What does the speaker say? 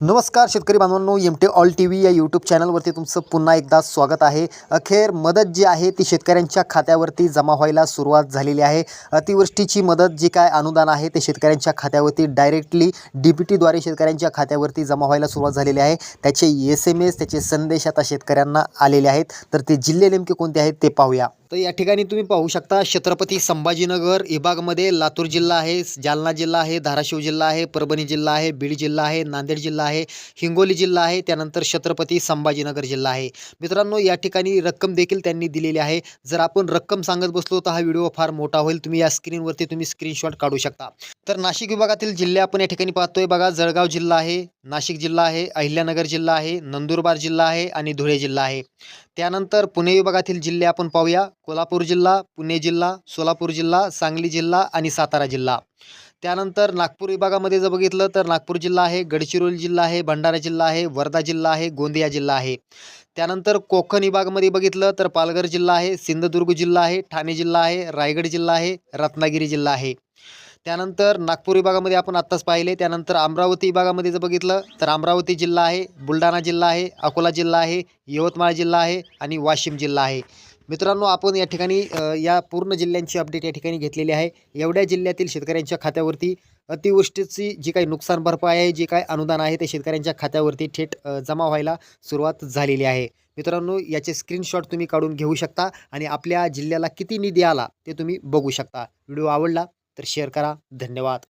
नमस्कार शेतकरी बांधवांनो M T all T V या यूट्यूब चॅनलवरती तुमचं पुन्हा एकदा स्वागत आहे. अखेर मदत जी आहे ती शेतकऱ्यांच्या खात्यावरती जमा व्हायला सुरुवात झालेली आहे. अतिवृष्टीची मदत जी काय अनुदान आहे ते शेतकऱ्यांच्या खात्यावरती डायरेक्टली डी पी टीद्वारे शेतकऱ्यांच्या खात्यावरती जमा व्हायला सुरुवात झालेली आहे. त्याचे एस एम एस त्याचे संदेश आता शेतकऱ्यांना आलेले आहेत. तर ते जिल्हे नेमके कोणते आहेत ते पाहूया. तर या ठिकाणी तुम्ही पाहू शकता छत्रपती संभाजीनगर विभागमध्ये लातूर जिल्हा आहे जालना जिल्हा आहे धाराशिव जिल्हा आहे परभणी जिल्हा आहे बीड जिल्हा आहे नांदेड जिल्हा आहे हिंगोली जिल्हा आहे त्यानंतर छत्रपती संभाजीनगर जिल्हा आहे. मित्रांनो या ठिकाणी रक्कम देखील त्यांनी दिलेली आहे. जर आपण रक्कम सांगत बसलो तर हा व्हिडिओ फार मोठा होईल. तुम्ही या स्क्रीनवरती तुम्ही स्क्रीनशॉट काढू शकता. तर नाशिक विभागातील जिल्हे आपण या ठिकाणी पाहतोय. बघा जळगाव जिल्हा आहे नाशिक जिल्हा आहे अहिल्यानगर जिल्हा आहे नंदुरबार जिल्हा आहे आणि धुळे जिल्हा आहे त्यानंतर पुणे विभागातील जिल्हे आपण पाहूया कोल्हापूर जिल्हा पुणे जिल्हा सोलापूर जिल्हा सांगली जिल्हा आणि सातारा जिल्हा त्यानंतर नागपूर विभागामध्ये जर बघितलं तर नागपूर जिल्हा आहे गडचिरोली जिल्हा आहे भंडारा जिल्हा आहे वर्धा जिल्हा आहे गोंदिया जिल्हा आहे त्यानंतर कोकण विभागामध्ये बघितलं तर पालघर जिल्हा आहे सिंधुदुर्ग जिल्हा आहे ठाणे जिल्हा आहे रायगड जिल्हा आहे रत्नागिरी जिल्हा आहे त्यानंतर नागपूर विभागामध्ये आपण आत्ताच पाहिले. त्यानंतर अमरावती विभागामध्ये जर बघितलं तर अमरावती जिल्हा आहे बुलढाणा जिल्हा आहे अकोला जिल्हा आहे यवतमाळ जिल्हा आहे आणि वाशिम जिल्हा आहे. मित्रांनो आपण या ठिकाणी या पूर्ण जिल्ह्यांची अपडेट या ठिकाणी घेतलेली आहे. एवढ्या जिल्ह्यातील शेतकऱ्यांच्या खात्यावरती अतिवृष्टीची जी काही नुकसान भरपाई आहे जे काही अनुदान आहे ते शेतकऱ्यांच्या खात्यावरती थेट जमा व्हायला सुरुवात झालेली आहे. मित्रांनो याचे स्क्रीनशॉट तुम्ही काढून घेऊ शकता आणि आपल्या जिल्ह्याला किती निधी आला ते तुम्ही बघू शकता. व्हिडिओ आवडला तर शेअर करा. धन्यवाद.